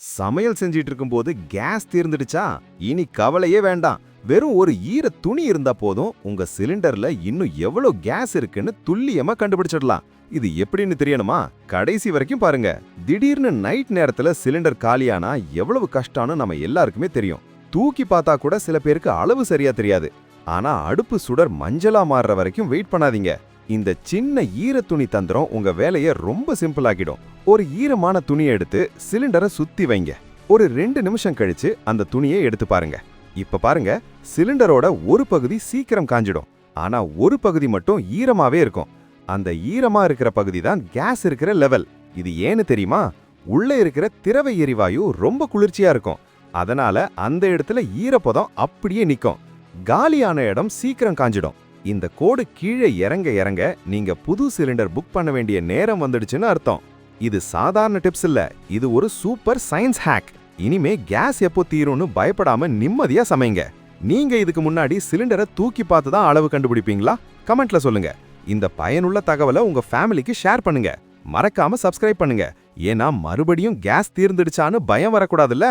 சமையல் செஞ்சிட்டு இருக்கும்போது கேஸ் தீர்ந்துடுச்சா? இனி கவலையே வேண்டாம். வெறும் ஒரு ஈர துணி இருந்தா போதும். உங்க சிலிண்டர்ல இன்னும் எவ்வளவு கேஸ் இருக்குன்னு துல்லியமா கண்டுபிடிச்சிடலாம். இது எப்படின்னு தெரியணுமா? கடைசி வரைக்கும் பாருங்க. திடீர்னு நைட் நேரத்துல சிலிண்டர் காலியானா எவ்வளவு கஷ்டம்னு நம்ம எல்லாருக்குமே தெரியும். தூக்கி பார்த்தா கூட சில பேருக்கு அளவு சரியா தெரியாது. ஆனா அடுப்பு சுடர் மஞ்சளா மாறுற வரைக்கும் வெயிட் பண்ணாதீங்க. இந்த சின்ன ஈர துணி தந்திரம் உங்க வேலையை ரொம்ப சிம்பிளாக்கிடும் ஒரு ஈரமான துணியை எடுத்து சிலிண்டரை சுத்தி வைங்க. ஒரு ரெண்டு நிமிஷம் கழிச்சு அந்த துணியை எடுத்து பாருங்க. இப்ப பாருங்க சிலிண்டரோட ஒரு பகுதி சீக்கிரம் காஞ்சிடும். ஆனா ஒரு பகுதி மட்டும் ஈரமாவே இருக்கும். அந்த ஈரமா இருக்கிற பகுதி தான் கேஸ் இருக்கிற லெவல் இது ஏன்னு தெரியுமா? உள்ள இருக்கிற திரவ எரிவாயு ரொம்ப குளிர்ச்சியா இருக்கும். அதனால அந்த இடத்துல ஈரப்பதம் அப்படியே நிற்கும் காலியான இடம் சீக்கிரம் காஞ்சிடும். இந்த கோடு கீழே இறங்க இறங்க நீங்க புது சிலிண்டர் புக் பண்ண வேண்டிய நேரம் வந்துடுச்சுன்னு அர்த்தம். இது சாதாரண டிப்ஸ் இல்ல. இது ஒரு சூப்பர் சயின்ஸ் ஹேக். இனிமே கேஸ் எப்போ தீரும்னு பயப்படாம நிம்மதியா சமைங்க. நீங்க இதுக்கு முன்னாடி சிலிண்டரை தூக்கி பார்த்து தான் அளவு கண்டுபிடிப்பீங்களா? கமெண்ட்ல சொல்லுங்க. இந்த பயனுள்ள தகவலை உங்க ஃபேமிலிக்கு ஷேர் பண்ணுங்க. மறக்காம சப்ஸ்கிரைப் பண்ணுங்க. ஏன்னா மறுபடியும் கேஸ் தீர்ந்துடுச்சான்னு பயம் வரக்கூடாதுல்ல?